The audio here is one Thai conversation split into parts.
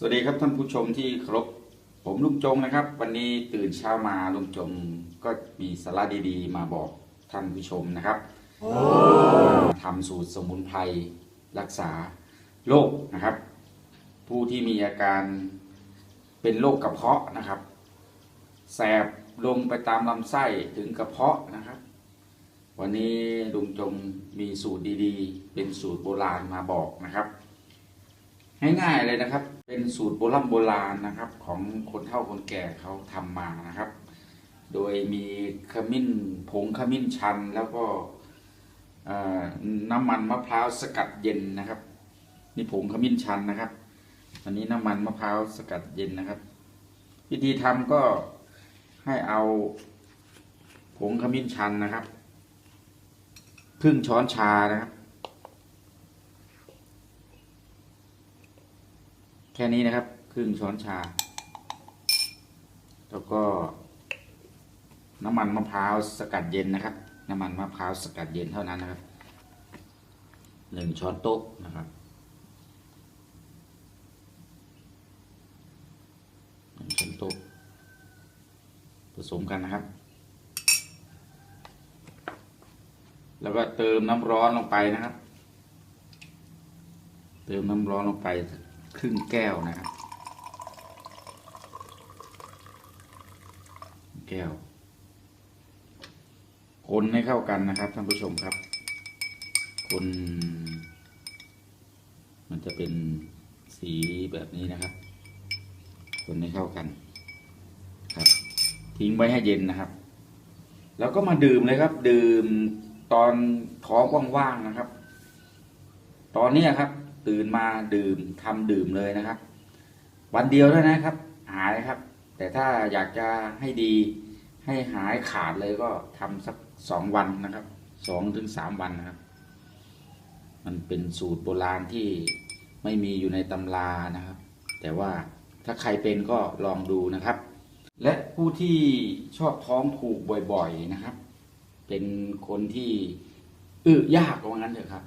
สวัสดีครับท่านผู้ชมที่เคารพผมลุงจงนะครับ วันนี้ตื่นเช้ามาลุงจงก็มีสาระดีๆ มาบอกท่านผู้ชมนะครับทำสูตรสมุนไพรรักษาโรคนะครับ ผู้ที่มีอาการเป็นโรคกระเพาะนะครับ แสบลงไปตามลำไส้ถึงกระเพาะนะครับ วันนี้ลุงจงมีสูตรดีๆ เป็นสูตรโบราณมาบอกนะครับ ง่ายๆเลยนะครับ เป็นสูตรโบราณโบราณนะครับ ของคนเฒ่าคนแก่เขาทำมานะครับ โดยมีขมิ้นผงขมิ้นชัน แล้วก็น้ำมันมะพร้าวสกัดเย็นนะครับ นี่ผงขมิ้นชันนะครับ อันนี้น้ำมันมะพร้าวสกัดเย็นนะครับ วิธีทำก็ให้เอาผงขมิ้นชันนะครับครึ่งช้อนชานะครับ ค่นี้นะครับ ครึ่งช้อนชา แล้วก็ น้ำมันมะพร้าวสกัดเย็นนะครับ น้ำมันมะพร้าวสกัดเย็นเท่านั้นนะครับหนึ่งช้อนโต๊ะนะครับหนึ่งช้อนโต๊ะผสมกันนะครับ แล้วก็เติมน้ำร้อนลงไปนะครับ เติมน้ำร้อนลงไป ครึ่งแก้วนะครับ แก้ว คนให้เข้ากันนะครับท่านผู้ชมครับ คน มันจะเป็นสีแบบนี้นะครับ คนให้เข้ากันครับ ทิ้งไว้ให้เย็นนะครับ แล้วก็มาดื่มเลยครับ ดื่มตอนท้องว่างๆนะครับ ตอนนี้ครับ ตื่นมาดื่มทำดื่มเลยนะครับ วันเดียวเท่านั้นครับ หายครับ แต่ถ้าอยากจะให้ดีให้หายขาดเลยก็ทำสักสองวันนะครับสองถึงสามวันนะครับ มันเป็นสูตรโบราณที่ไม่มีอยู่ในตำรานะครับ แต่ว่าถ้าใครเป็นก็ลองดูนะครับ และผู้ที่ชอบท้องผูกบ่อยๆนะครับ เป็นคนที่อึยากว่างั้นเถอะครับ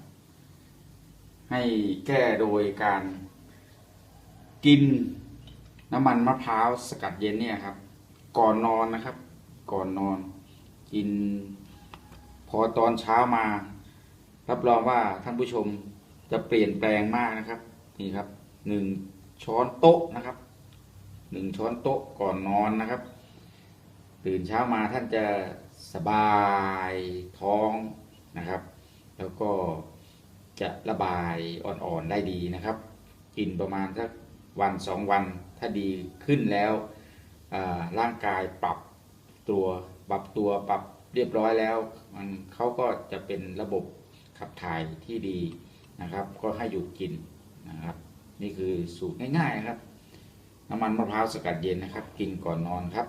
ให้แก้โดยการกินน้ำมันมะพร้าวสกัดเย็นเนี่ยครับ ก่อนนอนนะครับ ก่อนนอน กิน พอตอนเช้ามา รับรองว่าท่านผู้ชมจะเปลี่ยนแปลงมากนะครับนี่ครับหนึ่งช้อนโต๊ะนะครับหนึ่งช้อนโต๊ะก่อนนอนนะครับ ตื่นเช้ามาท่านจะสบายท้องนะครับ แล้วก็ จะระบายอ่อนๆได้ดีนะครับ กินประมาณสักวันสองวันถ้าดีขึ้นแล้วร่างกายปรับตัวปรับตัวปรับเรียบร้อยแล้ว มันเขาก็จะเป็นระบบขับถ่ายที่ดีนะครับ ก็ให้หยุดกินนะครับ นี่คือสูตรง่ายๆนะครับ น้ำมันมะพร้าวสกัดเย็นนะครับ กินก่อนนอนครับ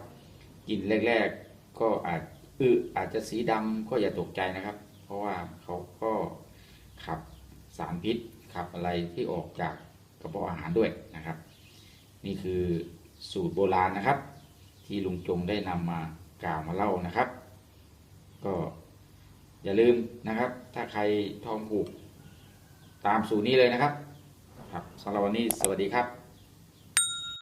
กินแรกๆก็อาจอึอาจจะสีดำก็อย่าตกใจนะครับ เพราะว่าเขาก็ ขับสารพิษขับอะไรที่ออกจากกระเพาะอาหารด้วยนะครับ นี่คือสูตรโบราณนะครับ ที่ลุงจงได้นำมากล่าวมาเล่านะครับ ก็อย่าลืมนะครับ ถ้าใครท้องผูกตามสูตรนี้เลยนะครับ ครับสำหรับวันนี้สวัสดีครับ